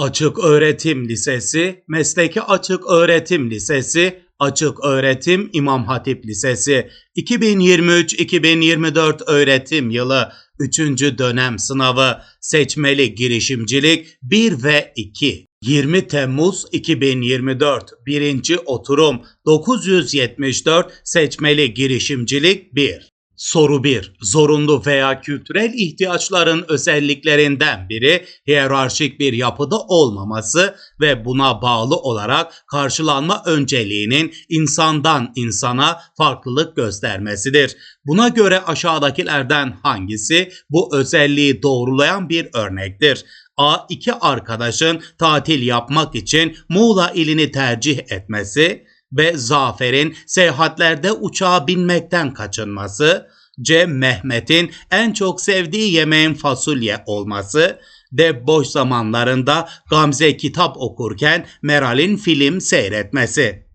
Açık Öğretim Lisesi, Mesleki Açık Öğretim Lisesi, Açık Öğretim İmam Hatip Lisesi. 2023-2024 öğretim yılı 3. dönem sınavı. Seçmeli girişimcilik 1 ve 2 20 Temmuz 2024 birinci oturum. 974 seçmeli girişimcilik 1 Soru 1. Zorunlu veya kültürel ihtiyaçların özelliklerinden biri hiyerarşik bir yapıda olmaması ve buna bağlı olarak karşılanma önceliğinin insandan insana farklılık göstermesidir. Buna göre aşağıdakilerden hangisi bu özelliği doğrulayan bir örnektir? A. iki arkadaşın tatil yapmak için Muğla ilini tercih etmesi, B. Zafer'in seyahatlerde uçağa binmekten kaçınması, C. Mehmet'in en çok sevdiği yemeğin fasulye olması, D. Boş zamanlarında Gamze kitap okurken Meral'in film seyretmesi.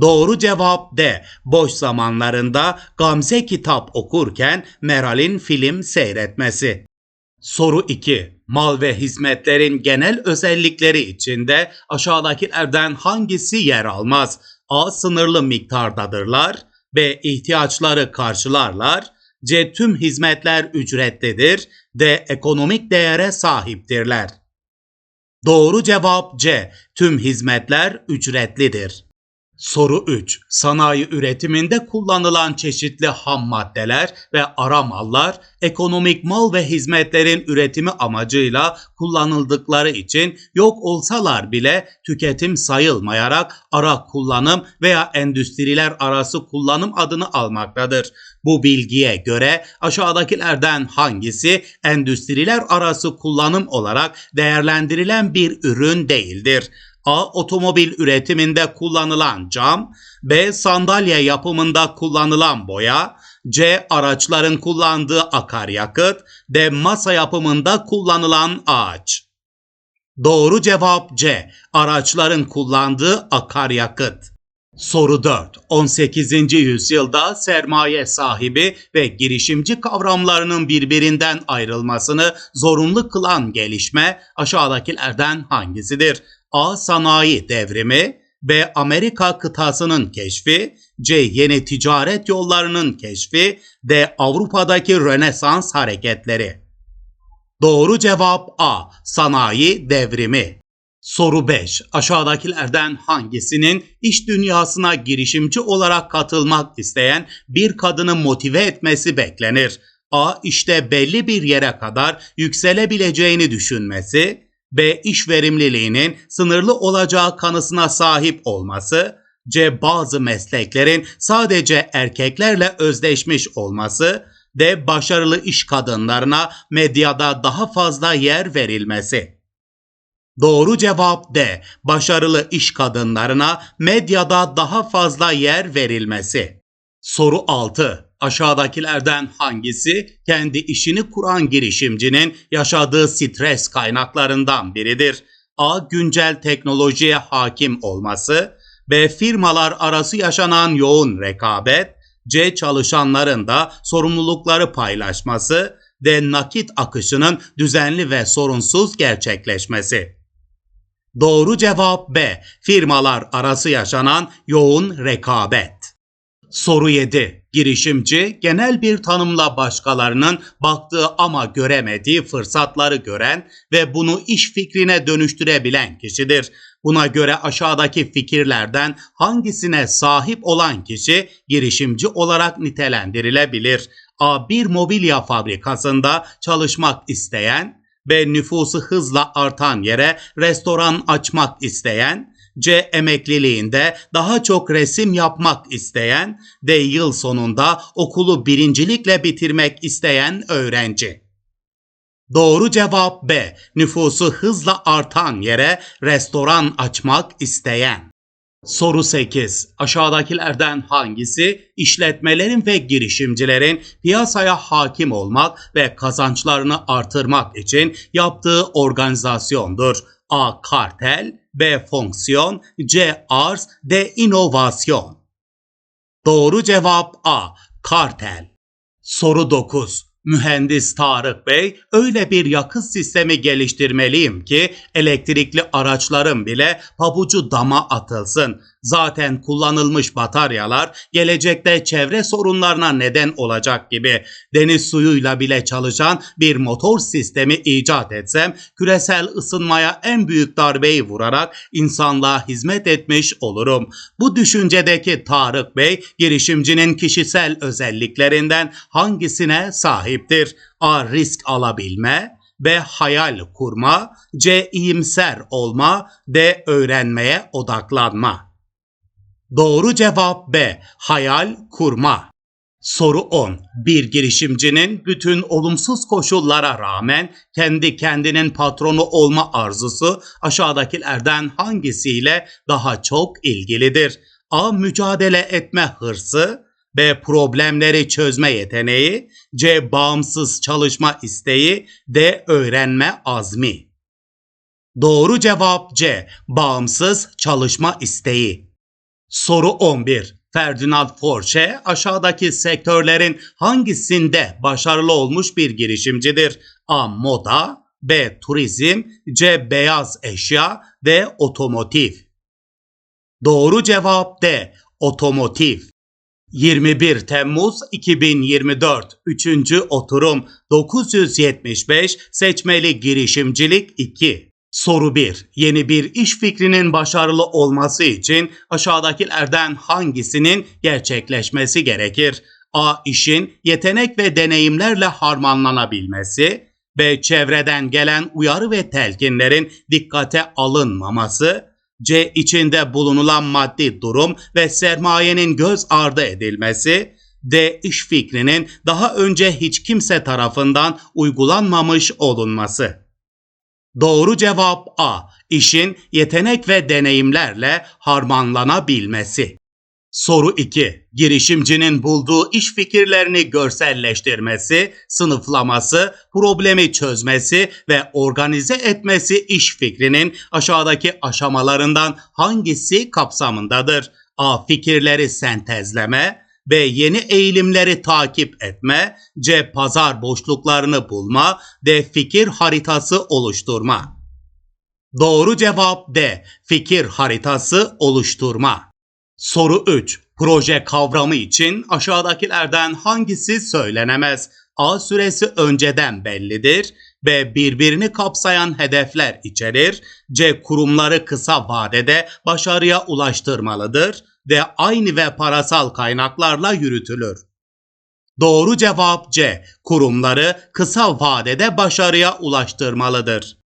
Doğru cevap D. Boş zamanlarında Gamze kitap okurken Meral'in film seyretmesi. Soru 2. Mal ve hizmetlerin genel özellikleri içinde aşağıdakilerden hangisi yer almaz? A. Sınırlı miktardadırlar. B. ihtiyaçları karşılarlar. C. Tüm hizmetler ücretlidir. D. Ekonomik değere sahiptirler. Doğru cevap C. Tüm hizmetler ücretlidir. Soru 3. Sanayi üretiminde kullanılan çeşitli ham maddeler ve ara mallar ekonomik mal ve hizmetlerin üretimi amacıyla kullanıldıkları için yok olsalar bile tüketim sayılmayarak ara kullanım veya endüstriler arası kullanım adını almaktadır. Bu bilgiye göre aşağıdakilerden hangisi endüstriler arası kullanım olarak değerlendirilen bir ürün değildir? A. Otomobil üretiminde kullanılan cam. B. Sandalye yapımında kullanılan boya. C. Araçların kullandığı akaryakıt. D. Masa yapımında kullanılan ağaç. Doğru cevap C. Araçların kullandığı akaryakıt. Soru 4. 18. yüzyılda sermaye sahibi ve girişimci kavramlarının birbirinden ayrılmasını zorunlu kılan gelişme aşağıdakilerden hangisidir? A. Sanayi devrimi B. Amerika kıtasının keşfi C. Yeni ticaret yollarının keşfi D. Avrupa'daki Rönesans hareketleri Doğru cevap A. Sanayi devrimi Soru 5. Aşağıdakilerden hangisinin iş dünyasına girişimci olarak katılmak isteyen bir kadını motive etmesi beklenir? A. İşte belli bir yere kadar yükselebileceğini düşünmesi, B. iş verimliliğinin sınırlı olacağı kanısına sahip olması, C. Bazı mesleklerin sadece erkeklerle özdeşmiş olması, D. Başarılı iş kadınlarına medyada daha fazla yer verilmesi. Doğru cevap D. Başarılı iş kadınlarına medyada daha fazla yer verilmesi. Soru 6. Aşağıdakilerden hangisi kendi işini kuran girişimcinin yaşadığı stres kaynaklarından biridir? A. Güncel teknolojiye hakim olması. B. Firmalar arası yaşanan yoğun rekabet. C. Çalışanların da sorumlulukları paylaşması. D. Nakit akışının düzenli ve sorunsuz gerçekleşmesi. Doğru cevap B. Firmalar arası yaşanan yoğun rekabet. Soru 7. Girişimci genel bir tanımla başkalarının baktığı ama göremediği fırsatları gören ve bunu iş fikrine dönüştürebilen kişidir. Buna göre aşağıdaki fikirlerden hangisine sahip olan kişi girişimci olarak nitelendirilebilir? A. Bir mobilya fabrikasında çalışmak isteyen, B. Nüfusu hızla artan yere restoran açmak isteyen, C. Emekliliğinde daha çok resim yapmak isteyen, D. Yıl sonunda okulu birincilikle bitirmek isteyen öğrenci. Doğru cevap B. Nüfusu hızla artan yere restoran açmak isteyen. Soru 8. Aşağıdakilerden hangisi işletmelerin ve girişimcilerin piyasaya hakim olmak ve kazançlarını artırmak için yaptığı organizasyondur? A. Kartel B. Fonksiyon C. Arz D. İnovasyon Doğru cevap A. Kartel Soru 9. Mühendis Tarık Bey, öyle bir yakıt sistemi geliştirmeliyim ki elektrikli araçların bile pabucu dama atılsın. Zaten kullanılmış bataryalar gelecekte çevre sorunlarına neden olacak gibi deniz suyuyla bile çalışan bir motor sistemi icat etsem küresel ısınmaya en büyük darbeyi vurarak insanlığa hizmet etmiş olurum. Bu düşüncedeki Tarık Bey girişimcinin kişisel özelliklerinden hangisine sahiptir? A. Risk alabilme B. Hayal kurma C. iyimser olma D. Öğrenmeye odaklanma Doğru cevap B. Hayal kurma. Soru 10. Bir girişimcinin bütün olumsuz koşullara rağmen kendi kendinin patronu olma arzusu aşağıdakilerden hangisiyle daha çok ilgilidir? A. Mücadele etme hırsı B. Problemleri çözme yeteneği C. Bağımsız çalışma isteği D. Öğrenme azmi Doğru cevap C. Bağımsız çalışma isteği. Soru 11. Ferdinand Porsche aşağıdaki sektörlerin hangisinde başarılı olmuş bir girişimcidir? A. Moda B. Turizm C. Beyaz eşya D. Otomotiv Doğru cevap D. Otomotiv 21 Temmuz 2024 3. oturum 975 seçmeli girişimcilik 2 Soru 1. Yeni bir iş fikrinin başarılı olması için aşağıdakilerden hangisinin gerçekleşmesi gerekir? A. İşin yetenek ve deneyimlerle harmanlanabilmesi. B. Çevreden gelen uyarı ve telkinlerin dikkate alınmaması. C. içinde bulunulan maddi durum ve sermayenin göz ardı edilmesi. D. iş fikrinin daha önce hiç kimse tarafından uygulanmamış olunması. Doğru cevap A. İşin yetenek ve deneyimlerle harmanlanabilmesi. Soru 2. Girişimcinin bulduğu iş fikirlerini görselleştirmesi, sınıflaması, problemi çözmesi ve organize etmesi iş fikrinin aşağıdaki aşamalarından hangisi kapsamındadır? A. Fikirleri sentezleme, B. Yeni eğilimleri takip etme, C. Pazar boşluklarını bulma, D. Fikir haritası oluşturma. Doğru cevap D. Fikir haritası oluşturma. Soru 3. Proje kavramı için aşağıdakilerden hangisi söylenemez? A. Süresi önceden bellidir. B. Birbirini kapsayan hedefler içerir. C. Kurumları kısa vadede başarıya ulaştırmalıdır. D. Aynı ve parasal kaynaklarla yürütülür. Doğru cevap C. Kurumları kısa vadede başarıya ulaştırmalıdır.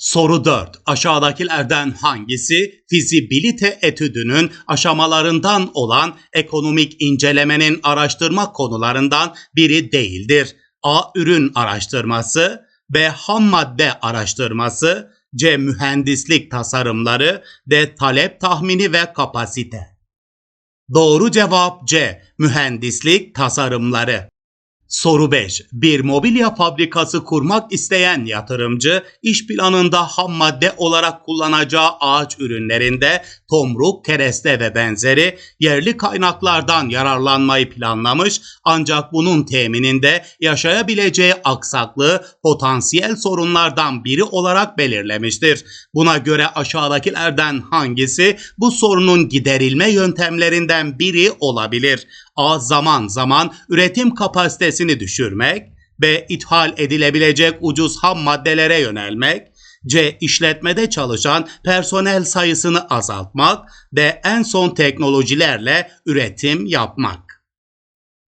Soru 4. Aşağıdakilerden hangisi fizibilite etüdünün aşamalarından olan ekonomik incelemenin araştırma konularından biri değildir? A. Ürün araştırması B. Ham madde araştırması C. Mühendislik tasarımları D. Talep tahmini ve kapasite Doğru cevap C. Mühendislik tasarımları Soru 5. Bir mobilya fabrikası kurmak isteyen yatırımcı iş planında ham madde olarak kullanacağı ağaç ürünlerinde tomruk, kereste ve benzeri yerli kaynaklardan yararlanmayı planlamış ancak bunun temininde yaşayabileceği aksaklığı potansiyel sorunlardan biri olarak belirlemiştir. Buna göre aşağıdakilerden hangisi bu sorunun giderilme yöntemlerinden biri olabilir? A. Zaman zaman üretim kapasitesini düşürmek. B. ithal edilebilecek ucuz ham maddelere yönelmek. C. işletmede çalışan personel sayısını azaltmak. D. En son teknolojilerle üretim yapmak.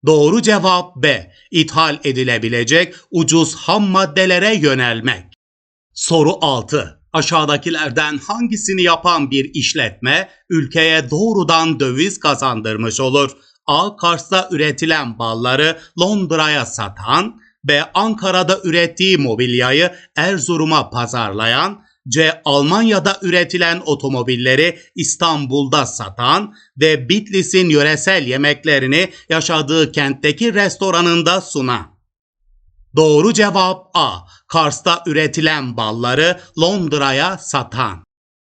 Doğru cevap B. İthal edilebilecek ucuz ham maddelere yönelmek. Soru 6. Aşağıdakilerden hangisini yapan bir işletme ülkeye doğrudan döviz kazandırmış olur? A. Kars'ta üretilen balları Londra'ya satan, B. Ankara'da ürettiği mobilyayı Erzurum'a pazarlayan, C. Almanya'da üretilen otomobilleri İstanbul'da satan ve Bitlis'in yöresel yemeklerini yaşadığı kentteki restoranında sunan. Doğru cevap A. Kars'ta üretilen balları Londra'ya satan.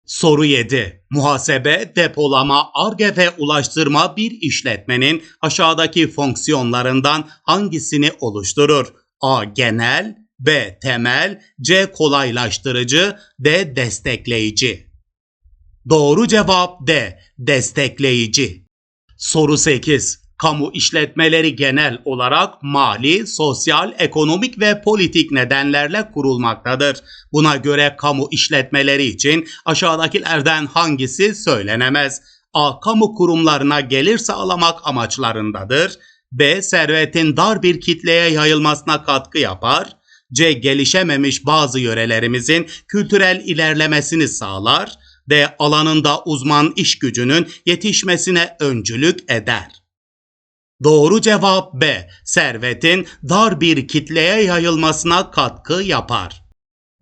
Soru 7. Muhasebe, depolama, arge ve ulaştırma bir işletmenin aşağıdaki fonksiyonlarından hangisini oluşturur? A. Genel B. Temel C. Kolaylaştırıcı D. Destekleyici Doğru cevap D. Destekleyici. Soru 8. Kamu işletmeleri genel olarak mali, sosyal, ekonomik ve politik nedenlerle kurulmaktadır. Buna göre kamu işletmeleri için aşağıdakilerden hangisi söylenemez? A. Kamu kurumlarına gelir sağlamak amaçlarındadır. B. Servetin dar bir kitleye yayılmasına katkı yapar. C. Gelişememiş bazı yörelerimizin kültürel ilerlemesini sağlar. D. Alanında uzman iş gücünün yetişmesine öncülük eder. Doğru cevap B. Servetin dar bir kitleye yayılmasına katkı yapar.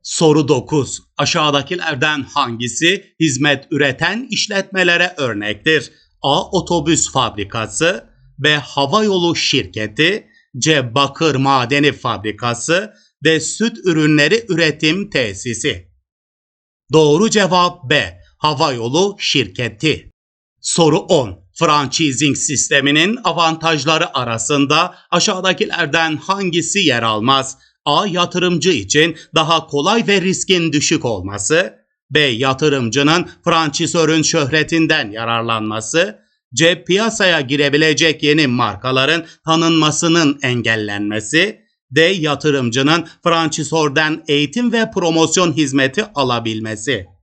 Soru 9. Aşağıdakilerden hangisi hizmet üreten işletmelere örnektir? A. Otobüs fabrikası B. Havayolu şirketi C. Bakır madeni fabrikası D. Süt ürünleri üretim tesisi. Doğru cevap B. Havayolu şirketi. Soru 10. Franchising sisteminin avantajları arasında aşağıdakilerden hangisi yer almaz? A. Yatırımcı için daha kolay ve riskin düşük olması. B. Yatırımcının franchisörün şöhretinden yararlanması. C. Piyasaya girebilecek yeni markaların tanınmasının engellenmesi. D. Yatırımcının franchisörden eğitim ve promosyon hizmeti alabilmesi.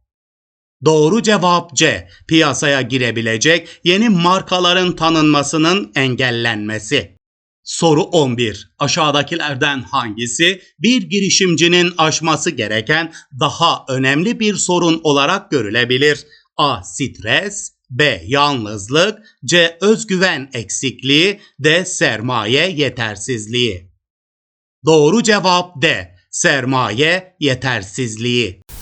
Doğru cevap C. Piyasaya girebilecek yeni markaların tanınmasının engellenmesi. Soru 11. Aşağıdakilerden hangisi bir girişimcinin aşması gereken daha önemli bir sorun olarak görülebilir? A. Stres B. Yalnızlık C. Özgüven eksikliği D. Sermaye yetersizliği Doğru cevap D. Sermaye yetersizliği.